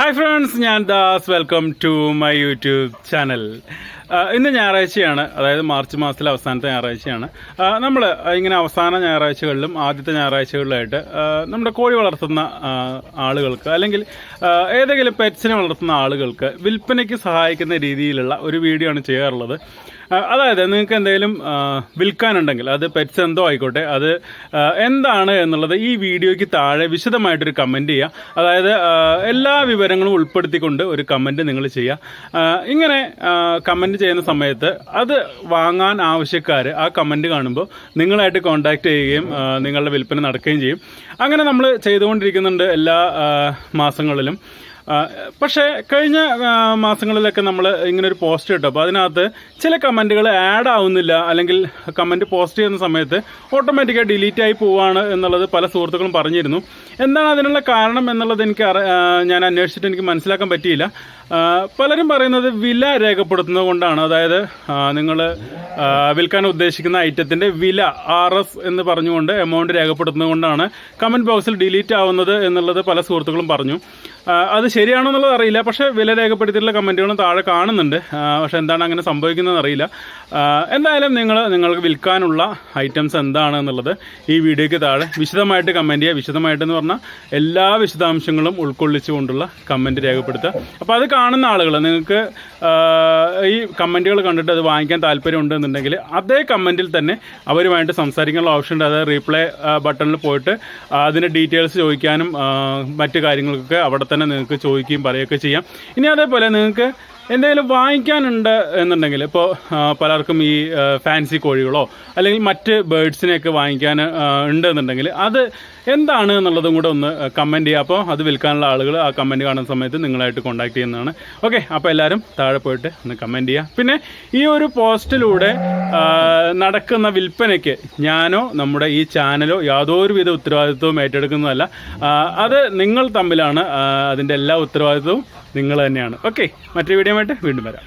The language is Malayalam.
ഹായ് ഫ്രണ്ട്സ് ഞാൻ Das. Welcome to my YouTube channel ഇന്ന് ഞായറാഴ്ചയാണ്. അതായത് മാർച്ച് മാസത്തിലെ അവസാനത്തെ ഞായറാഴ്ചയാണ്. നമ്മൾ ഇങ്ങനെ അവസാന ഞായറാഴ്ചകളിലും ആദ്യത്തെ ഞായറാഴ്ചകളിലായിട്ട് നമ്മുടെ കോഴി വളർത്തുന്ന ആളുകൾക്ക് അല്ലെങ്കിൽ ഏതെങ്കിലും പെറ്റ്സിനെ വളർത്തുന്ന ആളുകൾക്ക് വിൽപ്പനയ്ക്ക് സഹായിക്കുന്ന രീതിയിലുള്ള ഒരു വീഡിയോ ആണ് ചെയ്യാറുള്ളത്. അതായത് നിങ്ങൾക്ക് എന്തെങ്കിലും വിൽക്കാനുണ്ടെങ്കിൽ അത് പെറ്റ്സ് എന്തോ ആയിക്കോട്ടെ അത് എന്താണ് എന്നുള്ളത് ഈ വീഡിയോയ്ക്ക് താഴെ വിശദമായിട്ടൊരു കമന്റ് ചെയ്യുക അതായത് എല്ലാ വിവരങ്ങളും ഉൾപ്പെടുത്തിക്കൊണ്ട് ഒരു കമന്റ് നിങ്ങൾ ചെയ്യുക ഇങ്ങനെ കമന്റ് ചെയ്യുന്ന സമയത്ത് അത് വാങ്ങാൻ ആവശ്യക്കാർ ആ കമന്റ് കാണുമ്പോൾ നിങ്ങളായിട്ട് കോൺടാക്റ്റ് ചെയ്യുകയും നിങ്ങളുടെ വിൽപ്പന നടക്കുകയും ചെയ്യും. അങ്ങനെ നമ്മൾ ചെയ്തുകൊണ്ടിരിക്കുന്നുണ്ട് എല്ലാ മാസങ്ങളിലും. പക്ഷേ കഴിഞ്ഞ മാസങ്ങളിലൊക്കെ നമ്മൾ ഇങ്ങനെ ഒരു പോസ്റ്റ് ഇട്ടു. അപ്പോൾ അതിനകത്ത് ചില കമന്റുകൾ ആഡ് ആവുന്നില്ല. അല്ലെങ്കിൽ കമന്റ് പോസ്റ്റ് ചെയ്യുന്ന സമയത്ത് ഓട്ടോമാറ്റിക്കായി ഡിലീറ്റ് ആയി പോവാണ് എന്നുള്ളത് പല സുഹൃത്തുക്കളും പറഞ്ഞിരുന്നു. എന്താണ് അതിനുള്ള കാരണം എന്നുള്ളത് എനിക്ക് ഞാൻ അന്വേഷിച്ചിട്ട് എനിക്ക് മനസ്സിലാക്കാൻ പറ്റിയില്ല. പലരും പറയുന്നത് വില രേഖപ്പെടുത്തുന്നത് കൊണ്ടാണ്. അതായത് നിങ്ങൾ വിൽക്കാൻ ഉദ്ദേശിക്കുന്ന ഐറ്റത്തിന്റെ വില ആർ എസ് എന്ന് പറഞ്ഞുകൊണ്ട് എമൗണ്ട് രേഖപ്പെടുത്തുന്നത് കൊണ്ടാണ് കമന്റ് ബോക്സിൽ ഡിലീറ്റ് ആവുന്നത് എന്നുള്ളത് പല സുഹൃത്തുക്കളും പറഞ്ഞു. അത് ശരിയാണോ എന്നുള്ളത് അറിയില്ല. പക്ഷെ വില രേഖപ്പെടുത്തിയിട്ടുള്ള കമന്റുകളും താഴെ കാണുന്നുണ്ട്. പക്ഷെ എന്താണ് അങ്ങനെ സംഭവിക്കുന്നതെന്ന് അറിയില്ല. എന്തായാലും നിങ്ങൾ നിങ്ങൾക്ക് വിൽക്കാനുള്ള ഐറ്റംസ് എന്താണ് എന്നുള്ളത് ഈ വീഡിയോയ്ക്ക് താഴെ വിശദമായിട്ട് കമന്റ് ചെയ്യുക. വിശദമായിട്ടെന്ന് പറഞ്ഞാൽ എല്ലാ വിശദാംശങ്ങളും ഉൾക്കൊള്ളിച്ചുകൊണ്ടുള്ള കമന്റ് രേഖപ്പെടുത്തുക. അപ്പോൾ അത് കാണുന്ന ആളുകൾ നിങ്ങൾക്ക് ഈ കമന്റുകൾ കണ്ടിട്ട് അത് വാങ്ങിക്കാൻ താല്പര്യമുണ്ട് എന്നുണ്ടെങ്കിൽ അതേ കമന്റിൽ തന്നെ അവരുമായിട്ട് സംസാരിക്കാനുള്ള ഓപ്ഷൻ ഉണ്ട്. അതായത് റീപ്ലൈ ബട്ടണിൽ പോയിട്ട് അതിന്റെ ഡീറ്റെയിൽസ് ചോദിക്കാനും മറ്റു കാര്യങ്ങൾക്കൊക്കെ അവിടെ തന്നെ നിങ്ങൾക്ക് ചോദിക്കുകയും പറയുകയൊക്കെ ചെയ്യാം. ഇനി അതേപോലെ നിങ്ങൾക്ക് എന്തെങ്കിലും വാങ്ങിക്കാനുണ്ട് എന്നുണ്ടെങ്കിൽ ഇപ്പോൾ പലർക്കും ഈ ഫാൻസി കോഴികളോ അല്ലെങ്കിൽ മറ്റ് ബേഡ്സിനെയൊക്കെ വാങ്ങിക്കാൻ ഉണ്ട് എന്നുണ്ടെങ്കിൽ അത് എന്താണ് എന്നുള്ളതും കൂടെ ഒന്ന് കമന്റ് ചെയ്യുക. അപ്പോൾ അത് വിൽക്കാനുള്ള ആളുകൾ ആ കമന്റ് കാണുന്ന സമയത്ത് നിങ്ങളായിട്ട് കോൺടാക്ട് ചെയ്യുന്നതാണ്. ഓക്കെ അപ്പോൾ എല്ലാവരും താഴെ പോയിട്ട് ഒന്ന് കമന്റ് ചെയ്യുക. പിന്നെ ഈ ഒരു പോസ്റ്റിലൂടെ നടക്കുന്ന വിൽപ്പനയ്ക്ക് ഞാനോ നമ്മുടെ ഈ ചാനലോ യാതൊരുവിധ ഉത്തരവാദിത്വവും ഏറ്റെടുക്കുന്നതല്ല. അത് നിങ്ങൾ തമ്മിലാണ് അതിന്റെ എല്ലാ ഉത്തരവാദിത്വവും നിങ്ങൾ തന്നെയാണ്. ഓക്കെ മറ്റൊരു വീഡിയോ ആയിട്ട് വീണ്ടും വരാം.